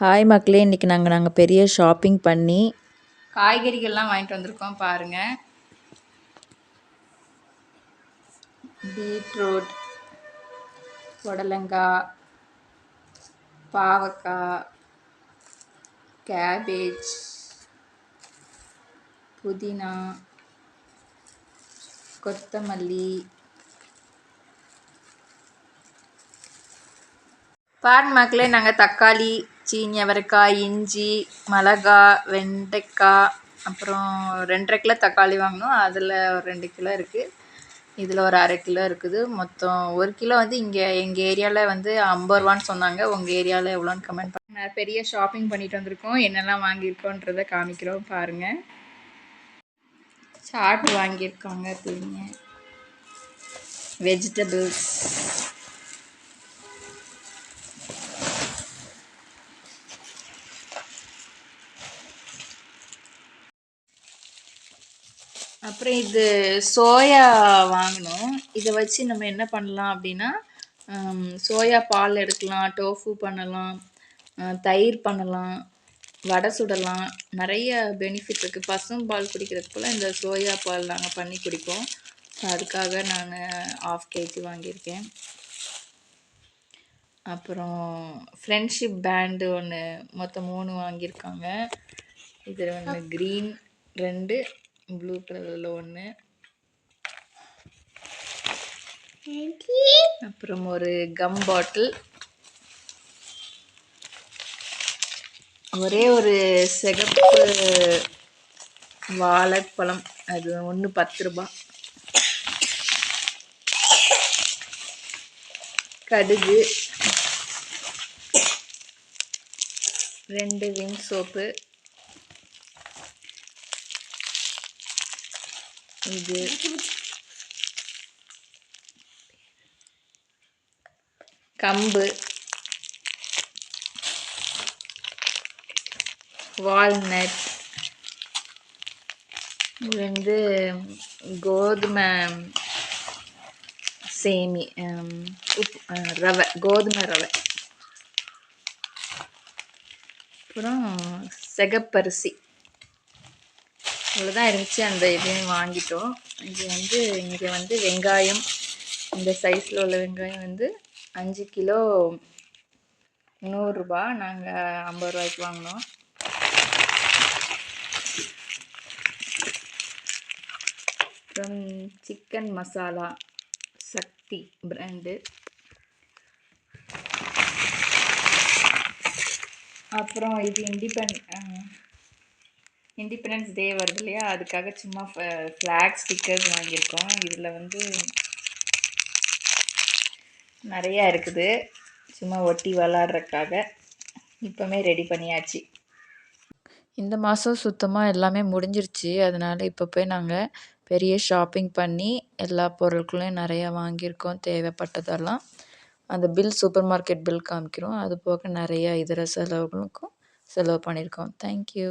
Hi மக்களே இன்றைக்கி நாங்கள் நாங்கள் பெரிய ஷாப்பிங் பண்ணி காய்கறிகள்லாம் வாங்கிட்டு வந்திருக்கோம் பாருங்கள் பீட்ரூட் புடலங்காய் பாவக்காய் கேபேஜ் புதினா கொத்தமல்லி. பாருங்க மக்களே நாங்கள் தக்காளி சீனி அவரைக்காய் இஞ்சி மிளகா வெண்டைக்காய் அப்புறம் ரெண்டரை கிலோ தக்காளி வாங்கினோம். அதில் ஒரு ரெண்டு கிலோ இருக்குது இதில் ஒரு அரை கிலோ இருக்குது. மொத்தம் ஒரு கிலோ வந்து இங்கே எங்கள் ஏரியாவில் வந்து ஐம்பது ரூபான்னு சொன்னாங்க. உங்கள் ஏரியாவில் எவ்வளோன்னு கமெண்ட் பண்ணுங்கள் பெரிய ஷாப்பிங் பண்ணிட்டு வந்திருக்கோம். என்னெல்லாம் வாங்கியிருக்கோன்றதை காமிக்கிறோம் பாருங்கள் சாட் வாங்கியிருக்காங்க பிள்ளைங்க வெஜிடபிள்ஸ் அப்புறம் இது சோயா வாங்கினோம் இதை வச்சு நம்ம என்ன பண்ணலாம் அப்படின்னா சோயா பால் எடுக்கலாம் டோஃபு பண்ணலாம் தயிர் பண்ணலாம் வடை சுடலாம். நிறைய பெனிஃபிட் இருக்குது பசும் பால் குடிக்கிறதுக்கு போல் இந்த சோயா பால் நாங்கள் பண்ணி குடிப்போம். அதுக்காக நான் ஆஃப் கேஜி வாங்கியிருக்கேன். அப்புறம் ஃப்ரெண்ட்ஷிப் பேண்டு ஒன்று மொத்தம் மூணு வாங்கியிருக்காங்க. இதில் ஒன்று க்ரீன் ரெண்டு ப்ளூ கலரில் ஒன்று அப்புறம் ஒரு கம் பாட்டில் ஒரே ஒரு சிகப்பு வாழைப்பழம். அது ஒன்று பத்து ரூபா. கடுகு. ரெண்டு விங் சோப்பு இது கம்பு வால்நட் இது வந்து கோதுமை சேமி உப்பு ரவை கோதுமை ரவை அப்புறம் சிகப்பரிசி இவ்வளோதான் இருந்துச்சு அந்த இதையும் வாங்கிட்டோம். இது வந்து இங்கே வந்து வெங்காயம் இந்த சைஸில் உள்ள வெங்காயம் வந்து அஞ்சு கிலோ நூறுரூபா. நாங்கள் ஐம்பது ரூபாய்க்கு வாங்கினோம். அப்புறம் சிக்கன் மசாலா சக்தி பிராண்டு அப்புறம் இது இண்டிபெண்ட் இண்டிபெண்டன்ஸ் டே வருது இல்லையா? அதுக்காக சும்மா ஃப்ளாக் ஸ்டிக்கர்ஸ் வாங்கியிருக்கோம். இதில் வந்து நிறையா இருக்குது. சும்மா ஒட்டி விளாட்றதுக்காக இப்போமே ரெடி பண்ணியாச்சு. இந்த மாதம் சுத்தமாக எல்லாமே முடிஞ்சிருச்சு. அதனால் இப்போ போய் நாங்கள் பெரிய ஷாப்பிங் பண்ணி எல்லா பொருட்களையும் நிறையா வாங்கியிருக்கோம். தேவைப்பட்டதெல்லாம் அந்த பில் சூப்பர் மார்க்கெட் பில் காமிக்கிறோம். அது போக நிறையா இதர செலவுகளுக்கும் செலவு பண்ணியிருக்கோம். தேங்க்யூ